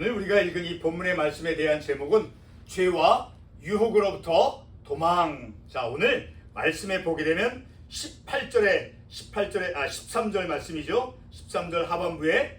오늘 우리가 읽은 이 본문의 말씀에 대한 제목은 죄와 유혹으로부터 도망. 자, 오늘 말씀에 보게 되면 18절에 18절에 아 13절 말씀이죠. 13절 하반부에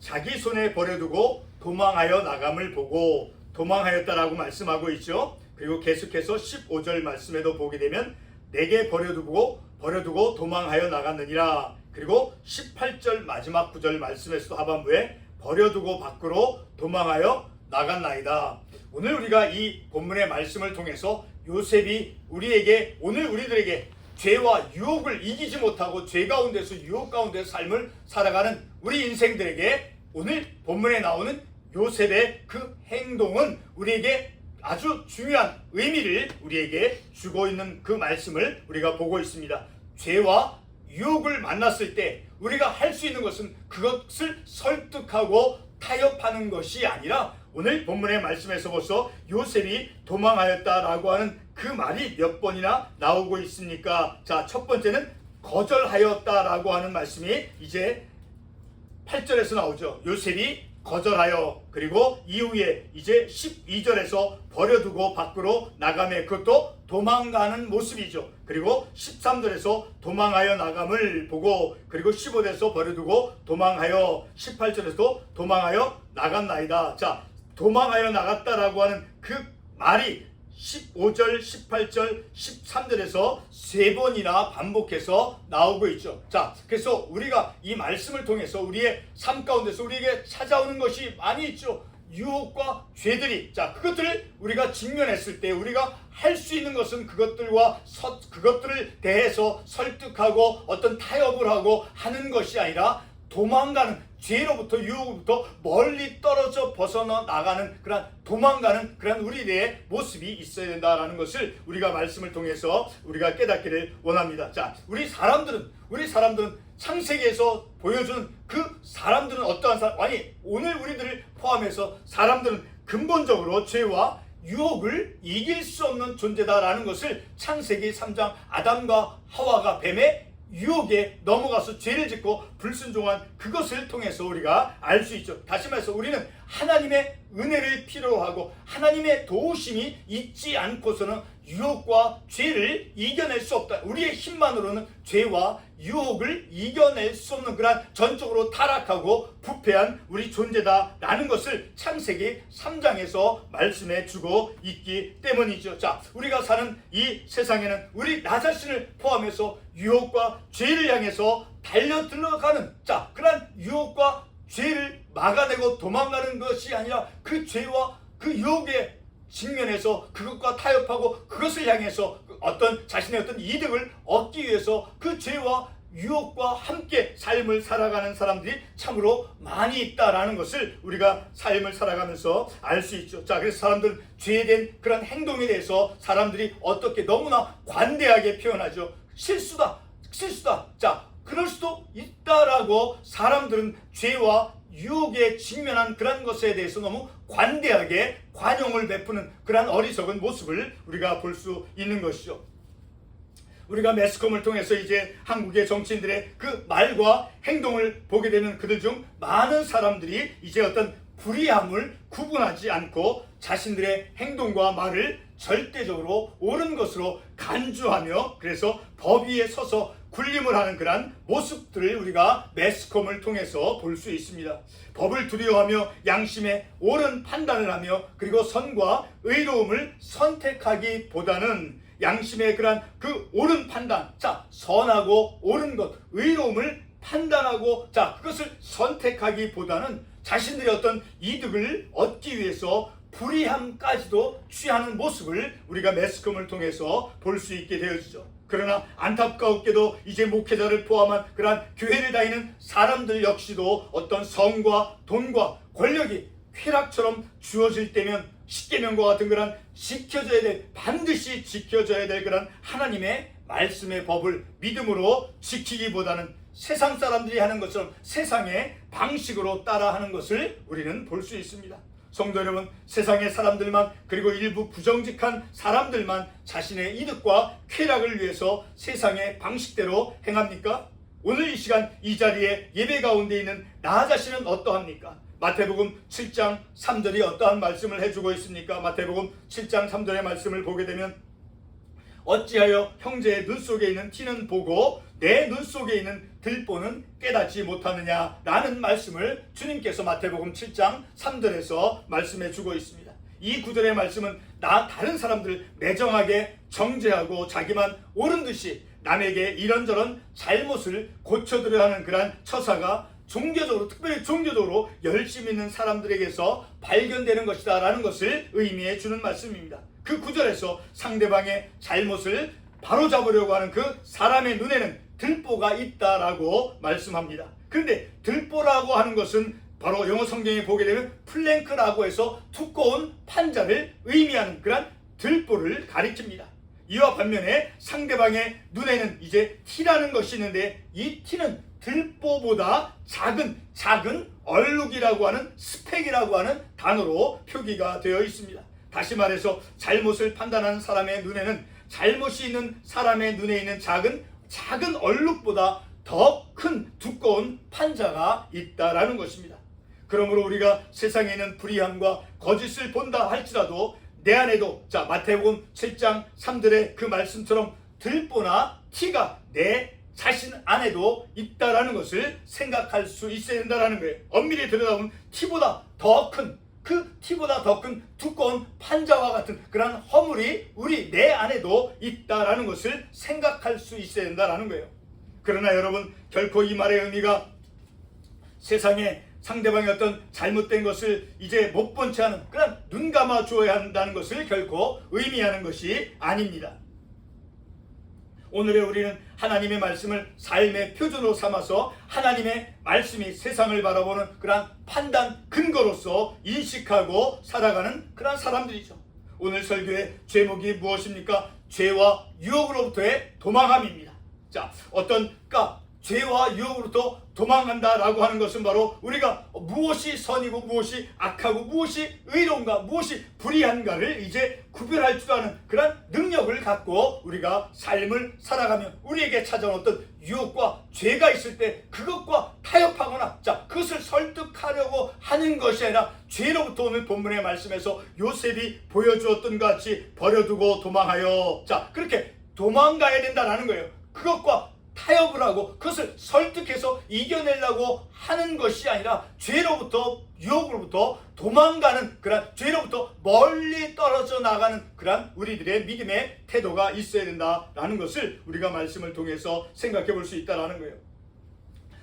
자기 손에 버려두고 도망하여 나감을 보고 도망하였다라고 말씀하고 있죠. 그리고 계속해서 15절 말씀에도 보게 되면 내게 버려두고 버려두고 도망하여 나갔느니라. 그리고 18절 마지막 구절 말씀에서도 하반부에 버려두고 밖으로 도망하여 나갔나이다. 오늘 우리가 이 본문의 말씀을 통해서 요셉이 우리에게 오늘 우리들에게 죄와 유혹을 이기지 못하고 죄 가운데서 유혹 가운데서 삶을 살아가는 우리 인생들에게 오늘 본문에 나오는 요셉의 그 행동은 우리에게 아주 중요한 의미를 우리에게 주고 있는 그 말씀을 우리가 보고 있습니다. 죄와 유혹을 만났을 때 우리가 할 수 있는 것은 그것을 설득하고 타협하는 것이 아니라 오늘 본문의 말씀에서 벌써 요셉이 도망하였다라고 하는 그 말이 몇 번이나 나오고 있습니까? 자, 첫 번째는 거절하였다라고 하는 말씀이 이제 8절에서 나오죠. 요셉이 거절하여 그리고 이후에 이제 12절에서 버려두고 밖으로 나가매 그것도 도망가는 모습이죠. 그리고 13절에서 도망하여 나감을 보고 그리고 15절에서 버려두고 도망하여 18절에서 도망하여 나갔나이다. 자, 도망하여 나갔다라고 하는 그 말이 15절, 18절, 13절에서 세 번이나 반복해서 나오고 있죠. 자, 그래서 우리가 이 말씀을 통해서 우리의 삶 가운데서 우리에게 찾아오는 것이 많이 있죠. 유혹과 죄들이 자 그것들을 우리가 직면했을 때 우리가 할 수 있는 것은 그것들과 서, 그것들을 대해서 설득하고 어떤 타협을 하고 하는 것이 아니라 도망가는 죄로부터 유혹으로부터 멀리 떨어져 벗어나 나가는 그런 도망가는 그런 우리의 모습이 있어야 된다라는 것을 우리가 말씀을 통해서 우리가 깨닫기를 원합니다. 자, 우리 사람들은 우리 사람들은 창세기에서 보여주는 그 사람들은 어떠한 사람 아니 오늘 우리들을 포함해서 사람들은 근본적으로 죄와 유혹을 이길 수 없는 존재다라는 것을 창세기 3장 아담과 하와가 뱀의 유혹에 넘어가서 죄를 짓고 불순종한 그것을 통해서 우리가 알 수 있죠. 다시 말해서 우리는 하나님의 은혜를 필요로 하고 하나님의 도우심이 있지 않고서는 유혹과 죄를 이겨낼 수 없다. 우리의 힘만으로는 죄와 유혹을 이겨낼 수 없는 그러한 전적으로 타락하고 부패한 우리 존재다라는 것을 창세기 3장에서 말씀해 주고 있기 때문이죠. 자, 우리가 사는 이 세상에는 우리 나 자신을 포함해서 유혹과 죄를 향해서 달려 들어가는 자, 그러한 유혹과 죄를 막아내고 도망가는 것이 아니라 그 죄와 그 유혹에 직면해서 그것과 타협하고 그것을 향해서 어떤 자신의 어떤 이득을 얻기 위해서 그 죄와 유혹과 함께 삶을 살아가는 사람들이 참으로 많이 있다라는 것을 우리가 삶을 살아가면서 알 수 있죠. 자, 그래서 사람들 죄에 대한 그런 행동에 대해서 사람들이 어떻게 너무나 관대하게 표현하죠. 실수다, 실수다. 자, 그럴 수도 있다라고 사람들은 죄와 유혹에 직면한 그런 것에 대해서 너무 관대하게 관용을 베푸는 그러한 어리석은 모습을 우리가 볼 수 있는 것이죠. 우리가 매스컴을 통해서 이제 한국의 정치인들의 그 말과 행동을 보게 되는 그들 중 많은 사람들이 이제 어떤 불의함을 구분하지 않고 자신들의 행동과 말을 절대적으로 옳은 것으로 간주하며 그래서 법 위에 서서 군림을 하는 그러한 모습들을 우리가 매스컴을 통해서 볼 수 있습니다. 법을 두려워하며 양심에 옳은 판단을 하며 그리고 선과 의로움을 선택하기보다는 양심의 그러한 그 옳은 판단, 자 선하고 옳은 것, 의로움을 판단하고 자 그것을 선택하기보다는 자신들의 어떤 이득을 얻기 위해서 불의함까지도 취하는 모습을 우리가 매스컴을 통해서 볼 수 있게 되어지죠. 그러나 안타깝게도 이제 목회자를 포함한 그러한 교회를 다니는 사람들 역시도 어떤 성과 돈과 권력이 쾌락처럼 주어질 때면 십계명과 같은 그런 지켜져야 될 반드시 지켜져야 될 그런 하나님의 말씀의 법을 믿음으로 지키기보다는 세상 사람들이 하는 것처럼 세상의 방식으로 따라 하는 것을 우리는 볼 수 있습니다. 성도 여러분, 세상의 사람들만 그리고 일부 부정직한 사람들만 자신의 이득과 쾌락을 위해서 세상의 방식대로 행합니까? 오늘 이 시간 이 자리에 예배 가운데 있는 나 자신은 어떠합니까? 마태복음 7장 3절이 어떠한 말씀을 해주고 있습니까? 마태복음 7장 3절의 말씀을 보게 되면 어찌하여 형제의 눈 속에 있는 티는 보고 내 눈 속에 있는 들보는 깨닫지 못하느냐라는 말씀을 주님께서 마태복음 7장 3절에서 말씀해 주고 있습니다. 이 구절의 말씀은 나 다른 사람들 매정하게 정죄하고 자기만 옳은 듯이 남에게 이런저런 잘못을 고쳐드려 하는 그러한 처사가 종교적으로 특별히 종교적으로 열심히 있는 사람들에게서 발견되는 것이다라는 것을 의미해 주는 말씀입니다. 그 구절에서 상대방의 잘못을 바로잡으려고 하는 그 사람의 눈에는 들보가 있다라고 말씀합니다. 그런데 들보라고 하는 것은 바로 영어 성경에 보게 되면 플랭크라고 해서 두꺼운 판자를 의미하는 그런 들보를 가리킵니다. 이와 반면에 상대방의 눈에는 이제 티라는 것이 있는데 이 티는 들보보다 작은 작은 얼룩이라고 하는 스펙이라고 하는 단어로 표기가 되어 있습니다. 다시 말해서 잘못을 판단하는 사람의 눈에는 잘못이 있는 사람의 눈에 있는 작은 작은 얼룩보다 더 큰 두꺼운 판자가 있다라는 것입니다. 그러므로 우리가 세상에 있는 불의함과 거짓을 본다 할지라도 내 안에도 자 마태복음 7장 3절의 그 말씀처럼 들보나 티가 내 자신 안에도 있다라는 것을 생각할 수 있어야 된다라는 거예요. 엄밀히 들여다보면 티보다 더 큰 그 티보다 더 큰 두꺼운 판자와 같은 그런 허물이 우리 내 안에도 있다라는 것을 생각할 수 있어야 된다라는 거예요. 그러나 여러분 결코 이 말의 의미가 세상에 상대방의 어떤 잘못된 것을 이제 못 본 채 하는 그런 눈 감아 주어야 한다는 것을 결코 의미하는 것이 아닙니다. 오늘의 우리는 하나님의 말씀을 삶의 표준으로 삼아서 하나님의 말씀이 세상을 바라보는 그러한 판단 근거로서 인식하고 살아가는 그러한 사람들이죠. 오늘 설교의 제목이 무엇입니까? 죄와 유혹으로부터의 도망함입니다. 자, 어떤 그러니까 죄와 유혹으로부터 도망간다라고 하는 것은 바로 우리가 무엇이 선이고 무엇이 악하고 무엇이 의로운가 무엇이 불의한가를 이제 구별할 줄 아는 그런 능력을 갖고 우리가 삶을 살아가며 우리에게 찾아온 어떤 유혹과 죄가 있을 때 그것과 타협하거나 자 그것을 설득하려고 하는 것이 아니라 죄로부터 오늘 본문의 말씀에서 요셉이 보여주었던 것 같이 버려두고 도망하여 자 그렇게 도망가야 된다라는 거예요. 그것과 타협을 하고 그것을 설득해서 이겨내려고 하는 것이 아니라 죄로부터 유혹으로부터 도망가는 그런 죄로부터 멀리 떨어져 나가는 그런 우리들의 믿음의 태도가 있어야 된다라는 것을 우리가 말씀을 통해서 생각해 볼 수 있다라는 거예요.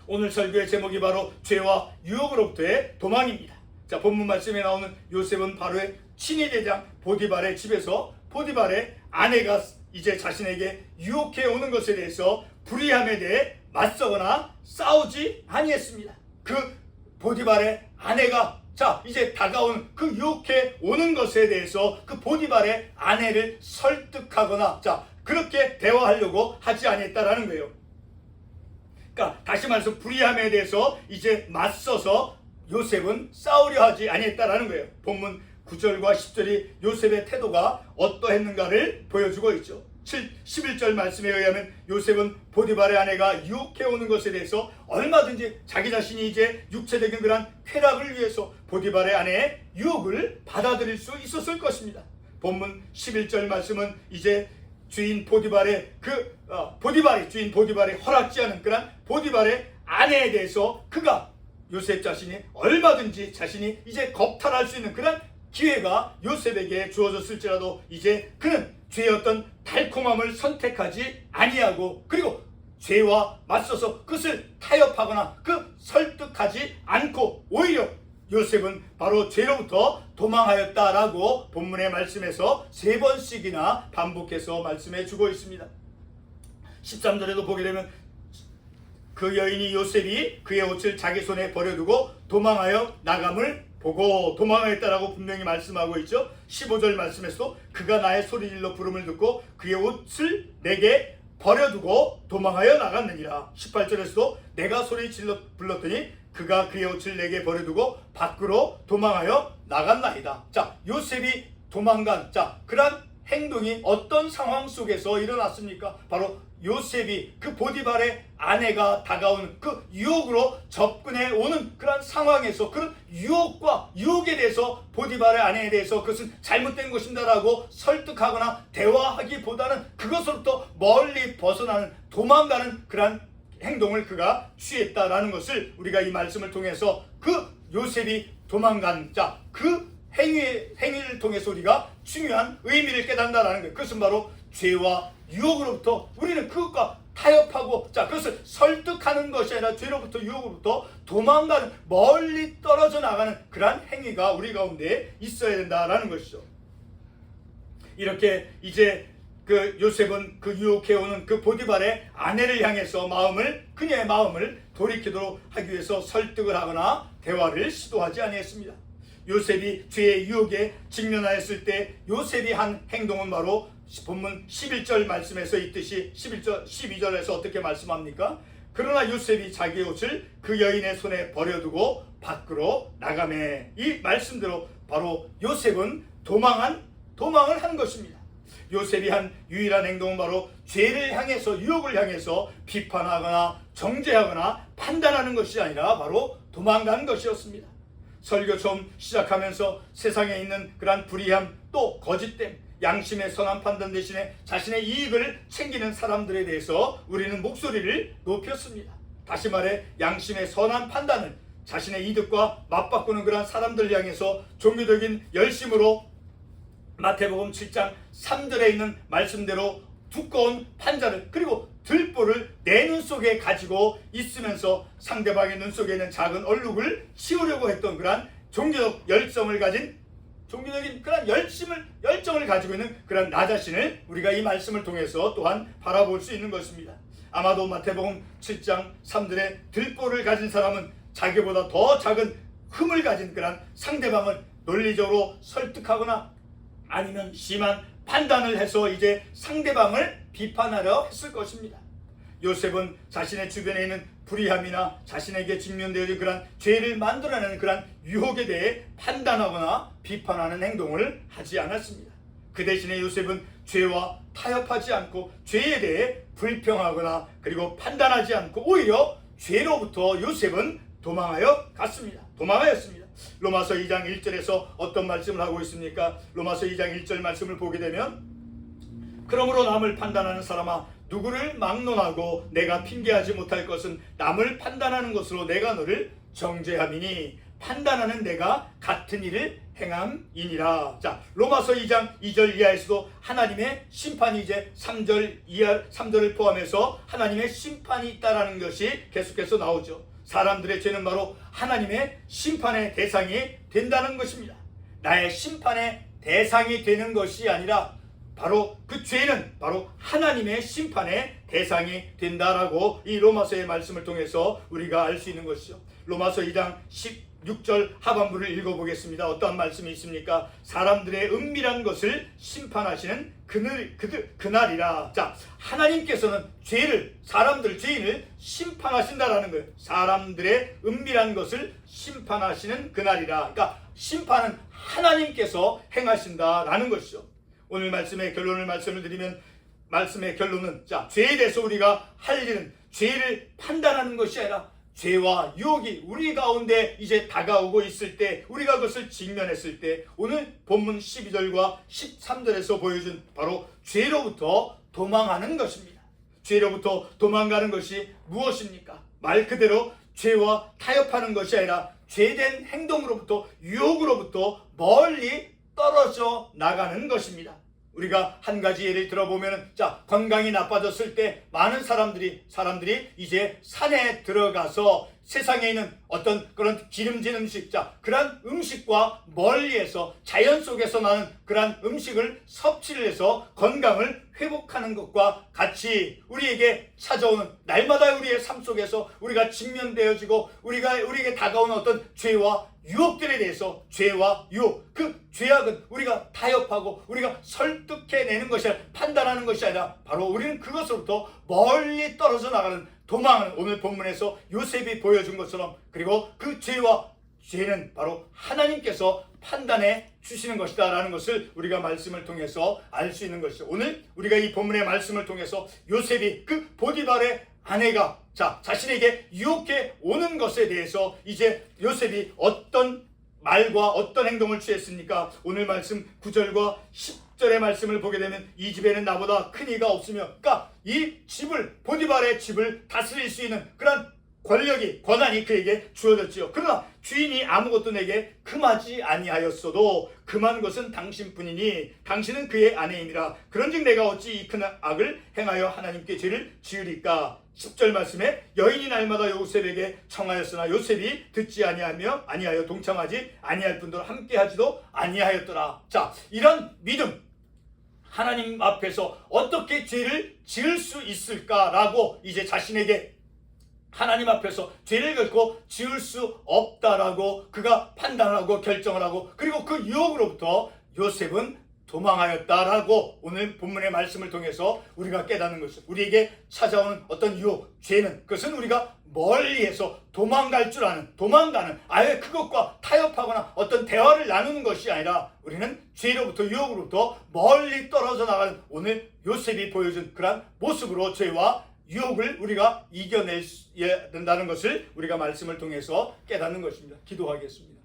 오늘 설교의 제목이 바로 죄와 유혹으로부터의 도망입니다. 자, 본문 말씀에 나오는 요셉은 바로의 친위 대장 보디발의 집에서 보디발의 아내가 이제 자신에게 유혹해 오는 것에 대해서 불의함에 대해 맞서거나 싸우지 아니했습니다. 그 보디발의 아내가 자 이제 다가온 그 유혹해 오는 것에 대해서 그 보디발의 아내를 설득하거나 자 그렇게 대화하려고 하지 아니했다라는 거예요. 그러니까 다시 말해서 불의함에 대해서 이제 맞서서 요셉은 싸우려 하지 아니했다라는 거예요. 본문 9절과 10절이 요셉의 태도가 어떠했는가를 보여주고 있죠. 7, 11절 말씀에 의하면 요셉은 보디발의 아내가 유혹해 오는 것에 대해서 얼마든지 자기 자신이 이제 육체적인 그런 쾌락을 위해서 보디발의 아내의 유혹을 받아들일 수 있었을 것입니다. 본문 11절 말씀은 이제 주인 보디발의 그 어, 보디발이 주인 보디발의 허락지 않은 그런 보디발의 아내에 대해서 그가 요셉 자신이 얼마든지 자신이 이제 겁탈할 수 있는 그런 기회가 요셉에게 주어졌을지라도 이제 그는 어떤 달콤함을 선택하지 아니하고 그리고 죄와 맞서서 그것을 타협하거나 그 설득하지 않고 오히려 요셉은 바로 죄로부터 도망하였다라고 본문의 말씀에서 세 번씩이나 반복해서 말씀해 주고 있습니다. 13절에도 보게 되면 그 여인이 요셉이 그의 옷을 자기 손에 버려두고 도망하여 나감을 보고 도망하였다라고 분명히 말씀하고 있죠. 15절 말씀에서도 그가 나의 소리질러 부름을 듣고 그의 옷을 내게 버려두고 도망하여 나갔느니라. 18절에서도 내가 소리 질러 불렀더니 그가 그의 옷을 내게 버려두고 밖으로 도망하여 나갔나이다. 자, 요셉이 도망간 자, 그런 행동이 어떤 상황 속에서 일어났습니까? 바로 요셉이 그 보디발의 아내가 다가오는 그 유혹으로 접근해 오는 그런 상황에서 그런 유혹과 유혹에 대해서 보디발의 아내에 대해서 그것은 잘못된 것입니다라고 설득하거나 대화하기보다는 그것으로부터 멀리 벗어나는 도망가는 그러한 행동을 그가 취했다라는 것을 우리가 이 말씀을 통해서 그 요셉이 도망간 자 그 행위 행위를 통해서 우리가 중요한 의미를 깨닫는다라는 것. 그것은 바로 죄와 유혹으로부터 우리는 그것과 타협하고 자 그것을 설득하는 것이 아니라 죄로부터 유혹으로부터 도망가는 멀리 떨어져 나가는 그러한 행위가 우리 가운데 있어야 된다라는 것이죠. 이렇게 이제 그 요셉은 그 유혹해오는 그 보디발의 아내를 향해서 마음을 그녀의 마음을 돌이키도록 하기 위해서 설득을 하거나 대화를 시도하지 아니했습니다. 요셉이 죄의 유혹에 직면하였을 때 요셉이 한 행동은 바로 본문 11절 말씀에서 있듯이 11절 12절에서 어떻게 말씀합니까? 그러나 요셉이 자기의 옷을 그 여인의 손에 버려두고 밖으로 나가매 이 말씀대로 바로 요셉은 도망한 도망을 한 것입니다. 요셉이 한 유일한 행동은 바로 죄를 향해서 유혹을 향해서 비판하거나 정죄하거나 판단하는 것이 아니라 바로 도망간 것이었습니다. 설교 처음 시작하면서 세상에 있는 그러한 불의함 또 거짓됨 양심의 선한 판단 대신에 자신의 이익을 챙기는 사람들에 대해서 우리는 목소리를 높였습니다. 다시 말해 양심의 선한 판단을 자신의 이득과 맞바꾸는 그러한 사람들 향해서 종교적인 열심으로 마태복음 7장 3절에 있는 말씀대로 두꺼운 판자를 그리고 들보를 내 눈 속에 가지고 있으면서 상대방의 눈 속에 있는 작은 얼룩을 치우려고 했던 그러한 종교적 열성을 가진 종교적인 그런 열심을 열정을 가지고 있는 그런 나 자신을 우리가 이 말씀을 통해서 또한 바라볼 수 있는 것입니다. 아마도 마태복음 7장 3절에 들보를 가진 사람은 자기보다 더 작은 흠을 가진 그런 상대방을 논리적으로 설득하거나 아니면 심한 판단을 해서 이제 상대방을 비판하려 했을 것입니다. 요셉은 자신의 주변에 있는 불의함이나 자신에게 직면되어진 그런 죄를 만들어내는 그런 유혹에 대해 판단하거나 비판하는 행동을 하지 않았습니다. 그 대신에 요셉은 죄와 타협하지 않고 죄에 대해 불평하거나 그리고 판단하지 않고 오히려 죄로부터 요셉은 도망하여 갔습니다. 도망하였습니다. 로마서 2장 1절에서 어떤 말씀을 하고 있습니까? 로마서 2장 1절 말씀을 보게 되면 그러므로 남을 판단하는 사람아 누구를 막론하고 내가 핑계하지 못할 것은 남을 판단하는 것으로 내가 너를 정죄함이니 판단하는 내가 같은 일을 행함이니라. 자, 로마서 2장 2절 이하에서도 하나님의 심판이 이제 3절 이하 3절을 포함해서 하나님의 심판이 있다라는 것이 계속해서 나오죠. 사람들의 죄는 바로 하나님의 심판의 대상이 된다는 것입니다. 나의 심판의 대상이 되는 것이 아니라 바로 그 죄는 바로 하나님의 심판의 대상이 된다라고 이 로마서의 말씀을 통해서 우리가 알 수 있는 것이죠. 로마서 2장 16절 하반부를 읽어보겠습니다. 어떠한 말씀이 있습니까? 사람들의 은밀한 것을 심판하시는 그날, 그들, 그날이라. 자, 하나님께서는 죄를, 사람들, 죄인을 심판하신다라는 거예요. 사람들의 은밀한 것을 심판하시는 그날이라. 그러니까 심판은 하나님께서 행하신다라는 것이죠. 오늘 말씀의 결론을 말씀을 드리면 말씀의 결론은 자 죄에 대해서 우리가 할 일은 죄를 판단하는 것이 아니라 죄와 유혹이 우리 가운데 이제 다가오고 있을 때 우리가 그것을 직면했을 때 오늘 본문 12절과 13절에서 보여준 바로 죄로부터 도망하는 것입니다. 죄로부터 도망가는 것이 무엇입니까? 말 그대로 죄와 타협하는 것이 아니라 죄된 행동으로부터 유혹으로부터 멀리 떨어져 나가는 것입니다. 우리가 한 가지 예를 들어보면 자 건강이 나빠졌을 때 많은 사람들이 사람들이 이제 산에 들어가서 세상에 있는 어떤 그런 기름진 음식 자 그런 음식과 멀리해서 자연 속에서 나는 그런 음식을 섭취를 해서 건강을 회복하는 것과 같이 우리에게 찾아오는 날마다 우리의 삶 속에서 우리가 직면되어지고 우리가 우리에게 다가오는 어떤 죄와 유혹들에 대해서 죄와 유혹 그 죄악은 우리가 타협하고 우리가 설득해내는 것이 아니라 판단하는 것이 아니라 바로 우리는 그것으로부터 멀리 떨어져 나가는 도망은 오늘 본문에서 요셉이 보여준 것처럼 그리고 그 죄와 죄는 바로 하나님께서 판단해 주시는 것이다 라는 것을 우리가 말씀을 통해서 알 수 있는 것이죠. 오늘 우리가 이 본문의 말씀을 통해서 요셉이 그 보디발의 아내가 자 자신에게 유혹해 오는 것에 대해서 이제 요셉이 어떤 말과 어떤 행동을 취했습니까? 오늘 말씀 9절과 10절의 말씀을 보게 되면 이 집에는 나보다 큰 이가 없으며 그러니까 이 집을 보디발의 집을 다스릴 수 있는 그런 권력이 권한이 그에게 주어졌지요. 그러나 주인이 아무것도 내게 금하지 아니하였어도 금한 것은 당신뿐이니 당신은 그의 아내이니라. 그런즉 내가 어찌 이 큰 악을 행하여 하나님께 죄를 지으리까? 10절 말씀에 여인이 날마다 요셉에게 청하였으나 요셉이 듣지 아니하며 아니하여 동참하지 아니할 뿐더러 함께 하지도 아니하였더라. 자, 이런 믿음 하나님 앞에서 어떻게 죄를 지을 수 있을까라고 이제 자신에게 하나님 앞에서 죄를 결코 지을 수 없다라고 그가 판단하고 결정을 하고 그리고 그 유혹으로부터 요셉은 도망하였다라고 오늘 본문의 말씀을 통해서 우리가 깨닫는 것은 우리에게 찾아오는 어떤 유혹, 죄는 그것은 우리가 멀리에서 도망갈 줄 아는 도망가는 아예 그것과 타협하거나 어떤 대화를 나누는 것이 아니라 우리는 죄로부터 유혹으로부터 멀리 떨어져 나가는 오늘 요셉이 보여준 그러한 모습으로 죄와 유혹을 우리가 이겨내야 된다는 것을 우리가 말씀을 통해서 깨닫는 것입니다. 기도하겠습니다.